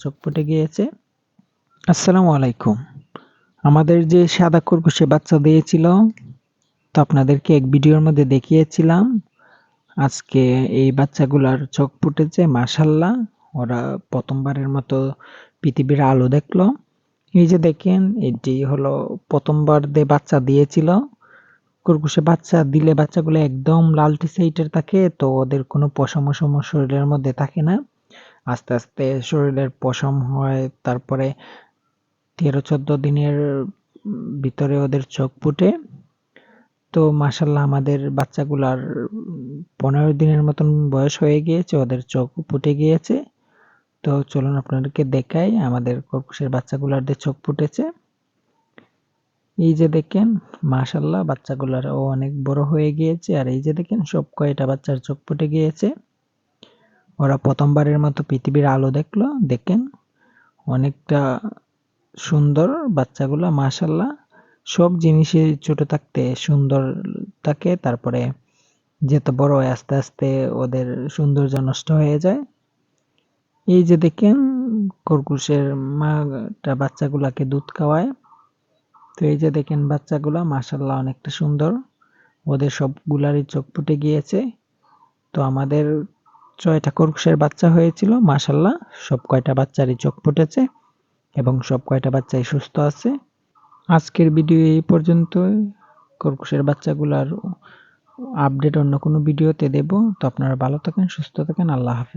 চোখ ফুটে গিয়েছে। আসসালামু আলাইকুম। আমাদের যে সাদা খরগোশে বাচ্চা দিয়েছিল, তো আপনাদেরকে এক ভিডিওর মধ্যে দেখিয়েছিলাম। আজকে এই বাচ্চাগুলার চোখ ফুটেছে মাশাল্লাহ ওরা প্রথমবারের মতো পৃথিবীর আলো দেখল। এই যে দেখেন, এটি হলো প্রথমবার যে বাচ্চা দিয়েছিল। খরগোশে বাচ্চা দিলে বাচ্চাগুলো একদম লালটি সাইটের থাকে, তো ওদের কোনো পশম শরীরের মধ্যে থাকে না। আস্তে আস্তে শরীরের পশম হয়, তারপরে তেরো চোদ্দ দিনের ভিতরে ওদের চোখ ফুটে। তো মাসাল্লাহ আমাদের বাচ্চাগুলার পনেরো দিনের মতন বয়স হয়ে গিয়েছে, ওদের চোখ ফুটে গিয়েছে। তো চলুন আপনাদেরকে দেখাই আমাদের কর্কশের বাচ্চাগুলার যে চোখ ফুটেছে। এই যে দেখেন মাশাল্লাহ বাচ্চাগুলার ও অনেক বড় হয়ে গিয়েছে, আর এই যে দেখেন সব কয়টা বাচ্চার চোখ ফুটে গিয়েছে। ওরা প্রথমবারের মতো পৃথিবীর আলো দেখল, দেখেন অনেকটা সুন্দর বাচ্চাগুলো, মাশাল্লাহ। সব জিনিসই ছোট থাকতে সুন্দর থাকে, তারপরে যেত বড় হয় আস্তে আস্তে ওদের সৌন্দর্য নষ্ট হয়ে যায়। এই যে দেখেন, খরগোশের মাটা বাচ্চাগুলাকে দুধ খাওয়ায়। তো এই যে দেখেন বাচ্চাগুলা মাসাল্লাহ অনেকটা সুন্দর। ওদের সবগুলারই চোখ ফুটে গিয়েছে। তো আমাদের ছয়টা খরগোশের বাচ্চা হয়েছিল মাসাল্লাহ সব কয়টা বাচ্চারই চোখ ফুটেছে এবং সব কয়টা বাচ্চাই সুস্থ আছে। আজকের ভিডিও এই পর্যন্ত খরগোশের বাচ্চাগুলার আপডেট অন্য কোনো ভিডিওতে দেব। তো আপনারা ভালো থাকেন, সুস্থ থাকেন। আল্লাহ হাফেজ।